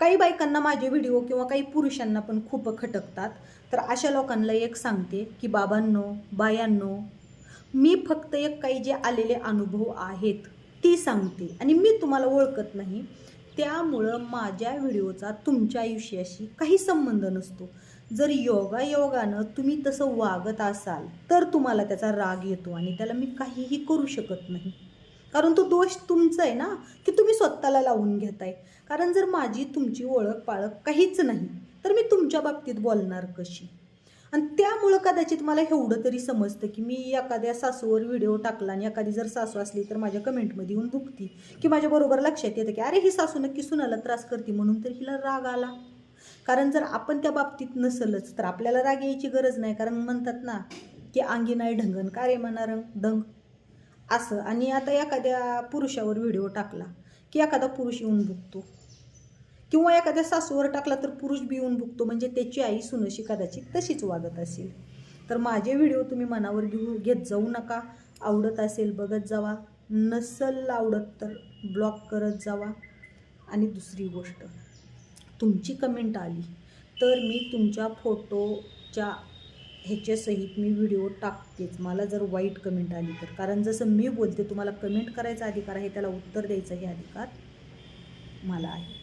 काही बायकांना माझे व्हिडिओ किंवा काही पुरुषांना पण खूप खटकतात. तर अशा लोकांना एक सांगते की बाबांनो बायांनो मी फक्त एक काही जे आलेले अनुभव आहेत ती सांगते. आणि मी तुम्हाला ओळखत नाही त्यामुळं माझ्या व्हिडिओचा तुमच्या आयुष्याशी काही संबंध नसतो. जर योगा योगानं तुम्ही तसं वागत असाल तर तुम्हाला त्याचा राग येतो आणि त्याला मी काहीही करू शकत नाही. कारण तो दोष तुमचा आहे ना की तुम्ही स्वतःला लावून घेताय. कारण जर माझी तुमची ओळख पाळख काहीच नाही तर मी तुमच्या बाबतीत बोलणार कशी? आणि त्यामुळं कदाचित मला एवढं तरी समजतं की मी एखाद्या सासूवर व्हिडिओ टाकला आणि एखादी जर सासू असली तर माझ्या कमेंटमध्ये येऊन दुखती. की माझ्याबरोबर लक्षात येतं की अरे ही सासू नक्की सुनाला त्रास करते म्हणून तर हिला राग आला. कारण जर आपण त्या बाबतीत नसलच तर आपल्याला राग यायची गरज नाही. कारण म्हणतात ना की अंगी नाही ढंगण. का रे मना रंग दंग. असं. आणि आता एखाद्या पुरुषावर व्हिडिओ टाकला की एखादा पुरुष येऊन बघतो. किंवा एखाद्या सासूवर टाकला तर पुरुष बी येऊन बघतो. म्हणजे त्याची आई सुनशी कदाचित तशीच वागत असेल. तर माझे व्हिडिओ तुम्ही मनावर घेऊ घेत जाऊ नका. आवडत असेल बघत जावा. नसल आवडत तर ब्लॉक करत जावा. आणि दुसरी गोष्ट तुमची कमेंट आली तर मी तुमच्या फोटोच्या ह्याच्यासहित मी व्हिडिओ टाकतेच. मला जर वाईट कमेंट आली तर. कारण जसं मी बोलते तुम्हाला कमेंट करायचा अधिकार आहे त्याला उत्तर द्यायचा हे अधिकार मला आहे.